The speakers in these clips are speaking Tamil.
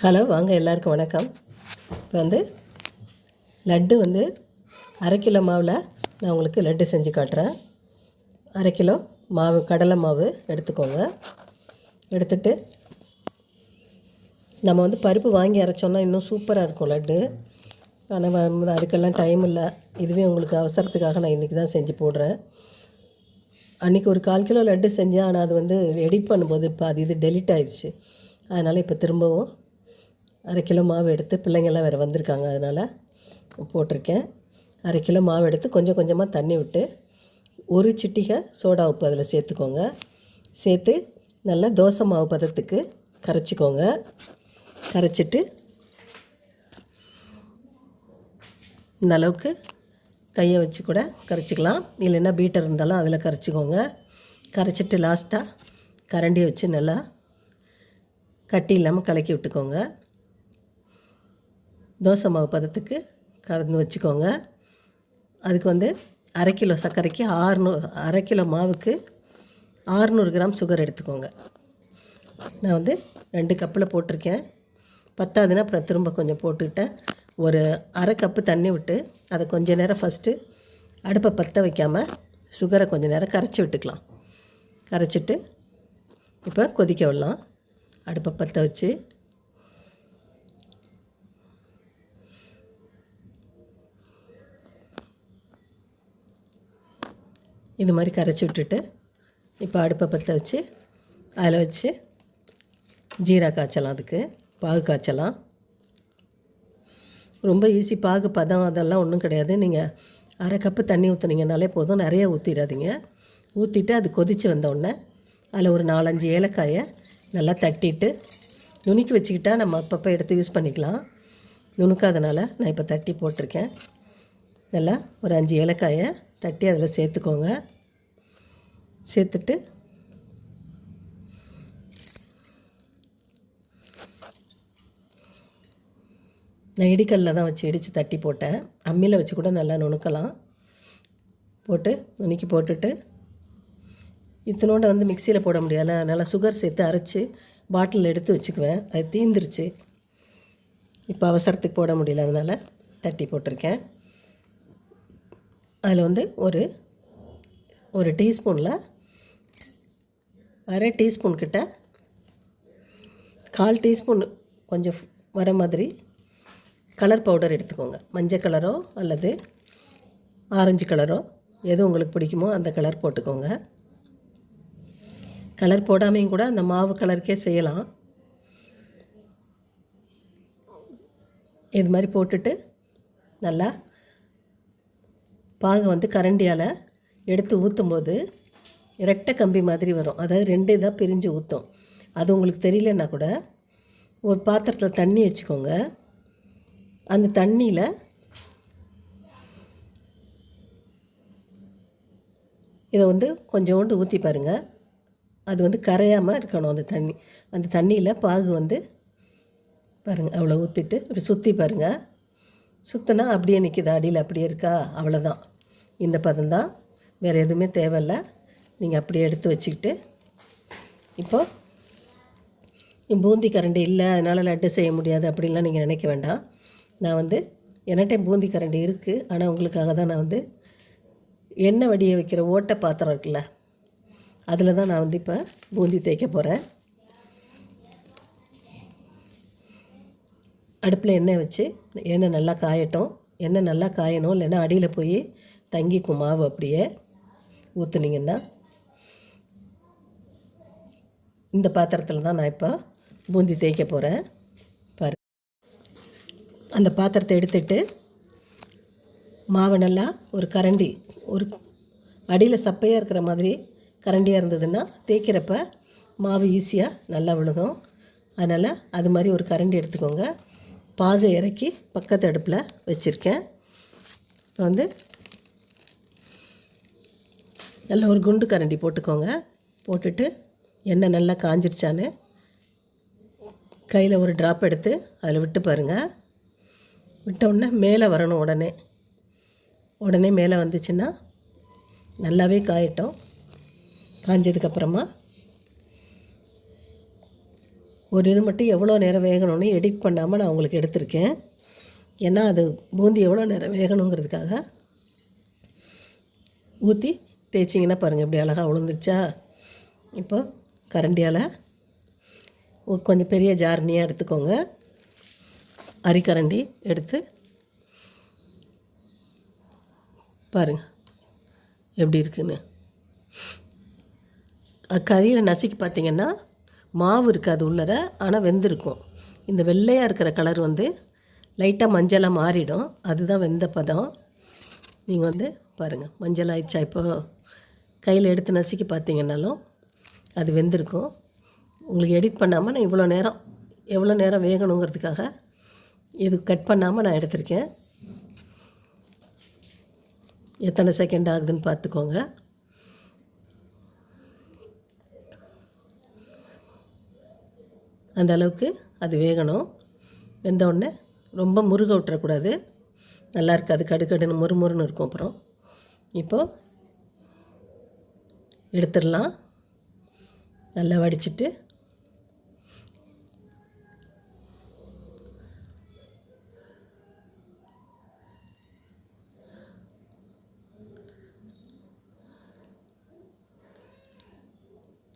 ஹலோ வாங்க எல்லாருக்கும் வணக்கம். இப்போ வந்து லட்டு வந்து அரை கிலோ மாவில் நான் உங்களுக்கு லட்டு செஞ்சு காட்டுறேன். அரை கிலோ மாவு கடலை மாவு எடுத்துக்கோங்க. எடுத்துட்டு நம்ம வந்து பருப்பு வாங்கி அரைச்சோன்னா இன்னும் சூப்பராக இருக்கும் லட்டு. ஆனால் அதுக்கெல்லாம் டைம் இல்லை. இதுவே உங்களுக்கு அவசரத்துக்காக நான் இன்றைக்கி தான் செஞ்சு போடுறேன். அன்றைக்கி ஒரு கால் கிலோ லட்டு செஞ்சேன். ஆனால் அது வந்து எடிட் பண்ணும்போது இப்போ அது இது டெலிட் ஆயிடுச்சு. அதனால் இப்போ திரும்பவும் அரை கிலோ மாவு எடுத்து பிள்ளைங்கள்லாம் வேறு வந்திருக்காங்க அதனால் போட்டிருக்கேன். அரை கிலோ மாவு எடுத்து கொஞ்சம் கொஞ்சமாக தண்ணி விட்டு ஒரு சிட்டிகை சோடா உப்பு அதில் சேர்த்துக்கோங்க. சேர்த்து நல்லா தோசை மாவு பதத்துக்கு கரைச்சிக்கோங்க. கரைச்சிட்டு இந்த அளவுக்கு கையை வச்சு கூட கரைச்சிக்கலாம். இல்லைன்னா பீட்டர் இருந்தாலும் அதில் கரைச்சிக்கோங்க. கரைச்சிட்டு லாஸ்ட்டாக கரண்டியை வச்சு நல்லா கட்டி இல்லாமல் கலக்கி விட்டுக்கோங்க. தோசை மாவு பதத்துக்கு கறந்து வச்சுக்கோங்க. அதுக்கு வந்து அரை கிலோ சர்க்கரைக்கு ஆறுநூறு அரை கிலோ மாவுக்கு ஆறுநூறு கிராம் சுகர் எடுத்துக்கோங்க. நான் வந்து ரெண்டு கப்பில் போட்டிருக்கேன். பத்தாதுன்னா அப்புறம் திரும்ப கொஞ்சம் போட்டுக்கிட்டேன். ஒரு அரை கப்பு தண்ணி விட்டு அதை கொஞ்ச நேரம் ஃபஸ்ட்டு அடுப்பை பற்ற வைக்காமல் சுகரை கொஞ்சம் நேரம் கரைச்சி விட்டுக்கலாம். கரைச்சிட்டு இப்போ கொதிக்க விடலாம். அடுப்பை பற்ற வச்சு இது மாதிரி கரைச்சி விட்டுட்டு இப்போ அடுப்பை பற்ற வச்சு அதில் வச்சு ஜீரா காய்ச்சலாம் அதுக்கு பாகு காய்ச்சலாம். ரொம்ப ஈஸி பாகு பதம் அதெல்லாம் ஒன்றும் கிடையாது. நீங்கள் அரை கப்பு தண்ணி ஊற்றுனீங்கனாலே போதும். நிறைய ஊற்றிடாதீங்க ஊற்றிட்டு அது கொதித்து வந்தோடனே அதில் ஒரு நாலஞ்சு ஏலக்காயை நல்லா தட்டிட்டு நுணுக்கி வச்சுக்கிட்டா நம்ம அப்பப்போ எடுத்து யூஸ் பண்ணிக்கலாம். நுணுக்காதனால நான் இப்போ தட்டி போட்டிருக்கேன். நல்லா ஒரு அஞ்சு ஏலக்காயை தட்டி அதில் சேர்த்துக்கோங்க. சேர்த்துட்டு நான் இடிக்கல்ல தான் வச்சு இடித்து தட்டி போட்டேன். அம்மியில் வச்சு கூட நல்லா நுணுக்கலாம். போட்டு நுணுக்கி போட்டுட்டு இத்தனோட வந்து மிக்சியில் போட முடியாது நல்லா சுகர் சேர்த்து அரைச்சி பாட்டில் எடுத்து வச்சுக்குவேன். அது தீந்துருச்சு. இப்போ அவசரத்துக்கு போட முடியல அதனால் தட்டி போட்டிருக்கேன். அதில் வந்து ஒரு ஒரு டீஸ்பூனில் அரை டீஸ்பூன் கிட்ட கால் டீஸ்பூன் கொஞ்சம் வர மாதிரி கலர் பவுடர் எடுத்துக்கோங்க. மஞ்சள் கலரோ அல்லது ஆரஞ்சு கலரோ எது உங்களுக்கு பிடிக்குமோ அந்த கலர் போட்டுக்கோங்க. கலர் போடாமையும் கூட அந்த மாவு கலருக்கே செய்யலாம். இது மாதிரி போட்டுட்டு நல்லா பாகு வந்து கரண்டியால் எடுத்து ஊற்றும் போது ரெட்டை கம்பி மாதிரி வரும். அதாவது ரெண்டு இதாக பிரிஞ்சு ஊற்றும் அது உங்களுக்கு தெரியலன்னா கூட ஒரு பாத்திரத்தில் தண்ணி வச்சுக்கோங்க. அந்த தண்ணியில் இதை வந்து கொஞ்சோண்டு ஊற்றி பாருங்கள் அது வந்து கரையாமல் இருக்கணும் அந்த தண்ணி. அந்த தண்ணியில் பாகு வந்து பாருங்கள் அவ்வளோ ஊற்றிட்டு இப்படி சுற்றி பாருங்கள் சுற்றினா அப்படியே நிற்கிது அடியில் அப்படியே இருக்கா? அவ்வளோதான் இந்த பதம் தான். வேறு எதுவுமே தேவையில்ல. நீங்கள் அப்படியே எடுத்து வச்சுக்கிட்டு இப்போது பூந்தி கரண்டி இல்லை அதனால் லட்டு செய்ய முடியாது அப்படின்லாம் நீங்கள் நினைக்க வேண்டாம். நான் வந்து என்கிட்ட பூந்தி கரண்டி இருக்குது ஆனால் உங்களுக்காக தான் நான் வந்து எண்ணெய் வடிய வைக்கிற ஓட்டை பாத்திரம் இருக்குல்ல அதில் தான் நான் வந்து இப்போ பூந்தி தேய்க்க போகிறேன் அடுப்பில் எண்ணெய் வச்சு எண்ணெய் நல்லா காயட்டும். எண்ணெய் நல்லா காயணும். இல்லைன்னா அடியில் போய் தங்கிக்கும் மாவு அப்படியே ஊற்றுனீங்கன்னா இந்த பாத்திரத்தில் தான் நான் இப்போ பூந்தி தேய்க்க போகிறேன் பாரு அந்த பாத்திரத்தை எடுத்துட்டு மாவை நல்லா ஒரு கரண்டி ஒரு அடியில் சப்பையாக இருக்கிற மாதிரி கரண்டியாக இருந்ததுன்னா தேய்க்கிறப்ப மாவு ஈஸியாக நல்லா விழுகும். அதனால் அது மாதிரி ஒரு கரண்டி எடுத்துக்கோங்க. பாகு இறக்கி பக்கத்து அடுப்பில் வச்சுருக்கேன். இப்போ வந்து நல்ல ஒரு குண்டு கரண்டி போட்டுக்கோங்க. போட்டுட்டு எண்ணெய் நல்லா காஞ்சிருச்சான்னு கையில் ஒரு ட்ராப் எடுத்து அதில் விட்டு பாருங்கள் விட்ட உடனே மேலே வரணும் உடனே. உடனே மேலே வந்துச்சுன்னா நல்லாவே காயட்டும். காஞ்சதுக்கப்புறமா ஒரு இது மட்டும் எவ்வளோ நேரம் வேகணும்னு எடிட் பண்ணாமல் நான் உங்களுக்கு எடுத்திருக்கேன். ஏன்னா அது பூந்தி எவ்வளோ நேரம் வேகணுங்கிறதுக்காக. ஊற்றி தேய்ச்சிங்கன்னா பாருங்கள் இப்படி அழகாக விழுந்துருச்சா இப்போ கரண்டியால் கொஞ்சம் பெரிய ஜார்னியாக எடுத்துக்கோங்க. அரிக்கரண்டி எடுத்து பாருங்கள் எப்படி இருக்குன்னு. கறியில் நசுக்கி பார்த்தீங்கன்னா மாவு இருக்காது உள்ளர ஆனால் வெந்திருக்கும். இந்த வெள்ளையாக இருக்கிற கலர் வந்து லைட்டாக மஞ்சளாக மாறிடும். அதுதான் வெந்த பதம். நீங்கள் வந்து பாருங்கள் மஞ்சள் ஆயிடுச்சா? இப்போ கையில் எடுத்து நசுக்கி பார்த்தீங்கன்னாலும் அது வெந்திருக்கும். உங்களுக்கு எடிட் பண்ணாமல் நான் இவ்வளோ நேரம் எவ்வளோ நேரம் வேகணுங்கிறதுக்காக இது கட் பண்ணாமல் நான் எடுத்திருக்கேன். எத்தனை செகண்ட் ஆகுதுன்னு பார்த்துக்கோங்க. அந்த அளவுக்கு அது வேகணும். வெந்தவுடனே ரொம்ப முருக விட்டுறக்கூடாது நல்லா இருக்காது கடுக்கடுன்னு முறுமுறுன்னு இருக்கும் அப்புறம். இப்போது எடுத்துடலாம். நல்லா வடிச்சிட்டு.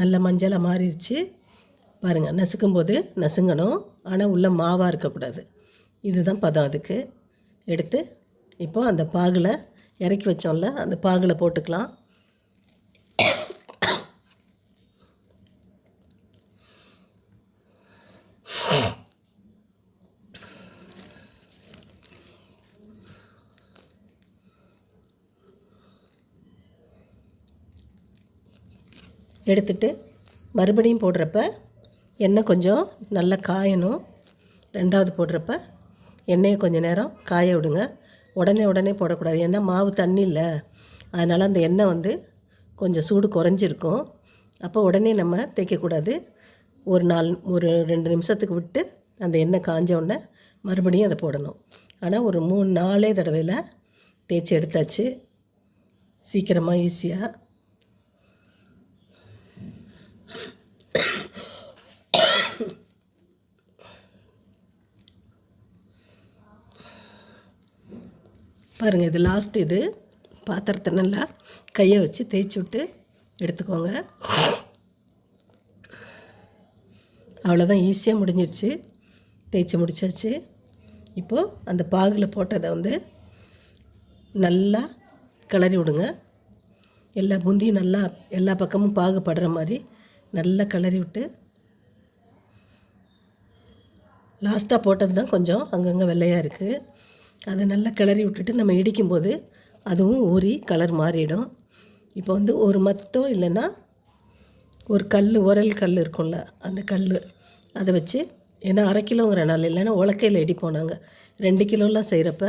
நல்ல மஞ்சளாக மாறிடுச்சு. பாருங்கள் நசுக்கும் போது நசுங்கணும். ஆனால் உள்ள மாவாக இருக்கக்கூடாது. இதுதான் பதம் அதுக்கு. எடுத்து இப்போது அந்த பாகில் இறக்கி வச்சோம்ல அந்த பாகில் போட்டுக்கலாம். எடுத்துட்டு மறுபடியும் போடுறப்ப எண்ணெய் கொஞ்சம் நல்லா காயணும். ரெண்டாவது போடுறப்ப எண்ணெயை கொஞ்சம் நேரம் காய விடுங்க. உடனே உடனே போடக்கூடாது. ஏன்னா மாவு தண்ணி இல்லை. அதனால் அந்த எண்ணெய் வந்து கொஞ்சம் சூடு குறைஞ்சிருக்கும். அப்போ உடனே நம்ம தேய்க்கக்கூடாது. ஒரு நாள் ஒரு ரெண்டு நிமிஷத்துக்கு விட்டு அந்த எண்ணெய் காஞ்ச உடனே மறுபடியும் அதை போடணும். ஆனால் ஒரு மூணு நாலே தடவையில் தேய்ச்சி எடுத்தாச்சு. சீக்கிரமாக ஈஸியாக பாருங்கள் இது லாஸ்ட் இது. பாத்திரத்தை நல்லா கையை வச்சு தேய்ச்சி விட்டு எடுத்துக்கோங்க. அவ்வளோதான் ஈஸியாக முடிஞ்சிருச்சு. தேய்ச்சி முடிச்சாச்சு. இப்போது அந்த பாகில் போட்டதை வந்து நல்லா கிளறி விடுங்க. எல்லா பூந்தியும் நல்லா எல்லா பக்கமும் பாகு படுற மாதிரி நல்லா கிளறி விட்டு லாஸ்ட்டாக போட்டது தான் கொஞ்சம் அங்கங்கே வெள்ளையாக இருக்குது அதை நல்லா கிளறி விட்டுட்டு நம்ம இடிக்கும்போது அதுவும் ஊறி கலர் மாறிடும். இப்போ வந்து ஒரு மத்தோ இல்லைன்னா ஒரு கல் உரல் கல் இருக்கும்ல அந்த கல் அதை வச்சு ஏன்னா அரை கிலோங்கிற நாள் இல்லைன்னா உலக்கையில் இடிப்போம் நாங்கள் ரெண்டு கிலோலாம் செய்கிறப்ப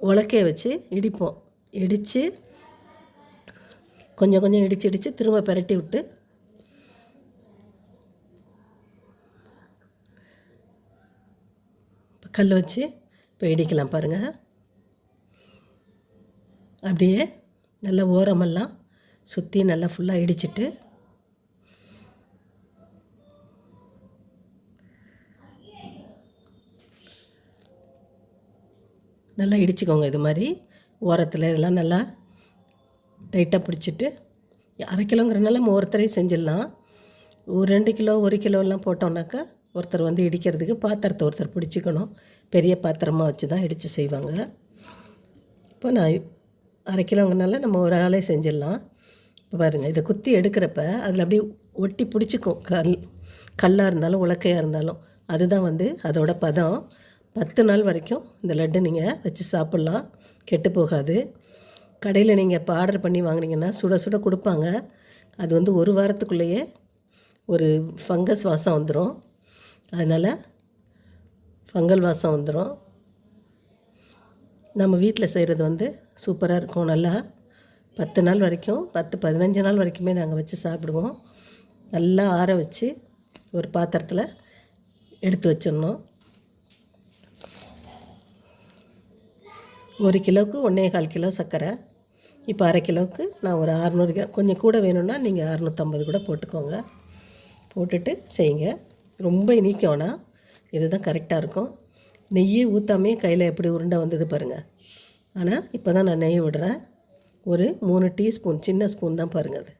உலக்கையை வச்சு இடிப்போம். இடித்து கொஞ்சம் கொஞ்சம் இடித்து இடித்து திரும்ப பிரட்டி விட்டு கல் வச்சு இப்போ இடிக்கலாம் பாருங்கள் அப்படியே நல்லா ஓரமெல்லாம் சுற்றி நல்லா ஃபுல்லாக இடிச்சிட்டு. நல்லா இடிச்சுக்கோங்க இது மாதிரி. ஓரத்தில் இதெல்லாம் நல்லா டைட்டாக பிடிச்சிட்டு. அரை கிலோங்கிறனால நம்ம ஒருத்தரையும் செஞ்சிடலாம். ஒரு ரெண்டு கிலோ ஒரு கிலோலாம் போட்டோம்னாக்கா ஒருத்தர் வந்து இடிக்கிறதுக்கு பாத்திரத்தை ஒருத்தர் பிடிச்சிக்கணும். பெரிய பாத்திரமாக வச்சு தான் இடித்து செய்வாங்க. இப்போ நான் அரை நம்ம ஒரு ஆளே செஞ்சிடலாம். இப்போ பாருங்கள் இதை குத்தி எடுக்கிறப்ப அதில் அப்படியே ஒட்டி பிடிச்சிக்கும். கல் கல்லாக இருந்தாலும் உலக்கையாக இருந்தாலும். அதுதான் வந்து அதோட பதம். பத்து நாள் வரைக்கும் இந்த லட்டு நீங்கள் வச்சு சாப்பிட்லாம். கெட்டு போகாது. கடையில் நீங்கள் இப்போ ஆர்டர் பண்ணி வாங்கினீங்கன்னா சுட சுட கொடுப்பாங்க. அது வந்து ஒரு வாரத்துக்குள்ளேயே ஒரு ஃபங்கஸ் வாசம் வந்துடும் அதனால் ஃபங்கல் வாசம் வந்துடும் நம்ம வீட்டில் செய்கிறது வந்து சூப்பராக இருக்கும். நல்லா பத்து நாள் வரைக்கும் பத்து பதினஞ்சு நாள் வரைக்குமே நாங்கள் வச்சு சாப்பிடுவோம். நல்லா ஆற வச்சு ஒரு பாத்திரத்தில் எடுத்து வச்சிடணும். ஒரு கிலோவுக்கு ஒன்றே கால் கிலோ சர்க்கரை. இப்போ அரை கிலோவுக்கு நான் ஒரு அறநூறு கிராம் கொஞ்சம் கூட வேணும்னா நீங்கள் அறநூற்றம்பது கூட போட்டுக்கோங்க. போட்டுட்டு செய்யுங்க. ரொம்ப இனிக்கும் ஆனால். இதுதான் கரெக்டாக இருக்கும். நெய்யே ஊற்றாமே கையில் எப்படி உருண்டை வந்தது பாருங்கள் ஆனால் இப்போ தான் நான் நெய் விடுறேன். ஒரு மூணு டீஸ்பூன் சின்ன ஸ்பூன் தான் பாருங்கள் அது.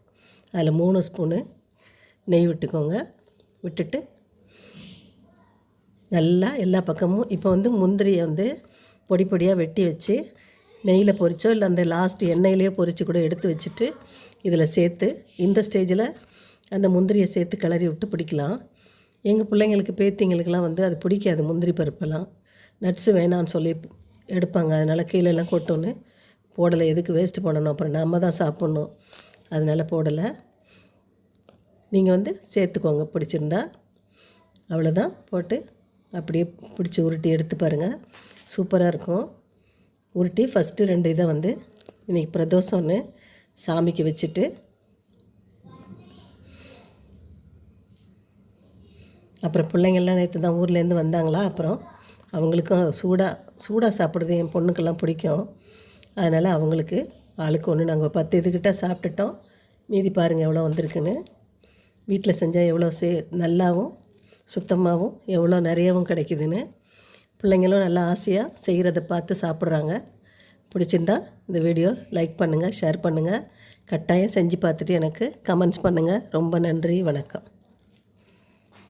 அதில் மூணு ஸ்பூனு நெய் விட்டுக்கோங்க. விட்டுட்டு நல்லா எல்லா பக்கமும் இப்போ வந்து முந்திரியை வந்து பொடி பொடியாக வெட்டி வச்சு நெய்யில் பொறிச்சோ இல்லை அந்த லாஸ்ட் எண்ணெயிலேயே பொரித்து கூட எடுத்து வச்சுட்டு இதில் சேர்த்து இந்த ஸ்டேஜில் அந்த முந்திரியை சேர்த்து கிளறி விட்டு பிடிக்கலாம். எங்கள் பிள்ளைங்களுக்கு பேத்திங்களுக்கெல்லாம் வந்து அது பிடிக்காது முந்திரி பருப்பெல்லாம். நட்ஸு வேணான்னு சொல்லி எடுப்பாங்க. அதனால் கீழெல்லாம் கொட்டோன்னு போடலை. எதுக்கு வேஸ்ட்டு பண்ணணும்? அப்புறம் நம்ம தான் சாப்பிட்ணும். அதனால் போடலை. நீங்கள் வந்து சேர்த்துக்கோங்க. பிடிச்சிருந்தா அவ்வளோதான் போட்டு அப்படியே பிடிச்சி உருட்டி எடுத்து பாருங்கள் சூப்பராக இருக்கும். உருட்டி ஃபஸ்ட்டு ரெண்டு இதை வந்து இன்றைக்கி பிரதோஷம்னு சாமிக்கு வச்சுட்டு அப்புறம் பிள்ளைங்கள்லாம் நேற்று தான் ஊர்லேருந்து வந்தாங்களா அப்புறம் அவங்களுக்கும் சூடாக சூடாக சாப்பிட்றது என் பொண்ணுக்கெல்லாம் பிடிக்கும். அதனால் அவங்களுக்கு ஆளுக்கு ஒன்று நாங்கள் பத்து இதுக்கிட்ட சாப்பிட்டுட்டோம். மீதி பாருங்கள் எவ்வளோ வந்திருக்குன்னு. வீட்டில் செஞ்சால் எவ்வளோ சே நல்லாவும் சுத்தமாகவும் எவ்வளோ நிறையவும் கிடைக்குதுன்னு. பிள்ளைங்களும் நல்லா ஆசையாக செய்கிறத பார்த்து சாப்பிட்றாங்க. பிடிச்சிருந்தா இந்த வீடியோ லைக் பண்ணுங்கள் ஷேர் பண்ணுங்கள் கட்டாயம் செஞ்சு பார்த்துட்டு எனக்கு கமெண்ட்ஸ் பண்ணுங்கள் ரொம்ப நன்றி வணக்கம்.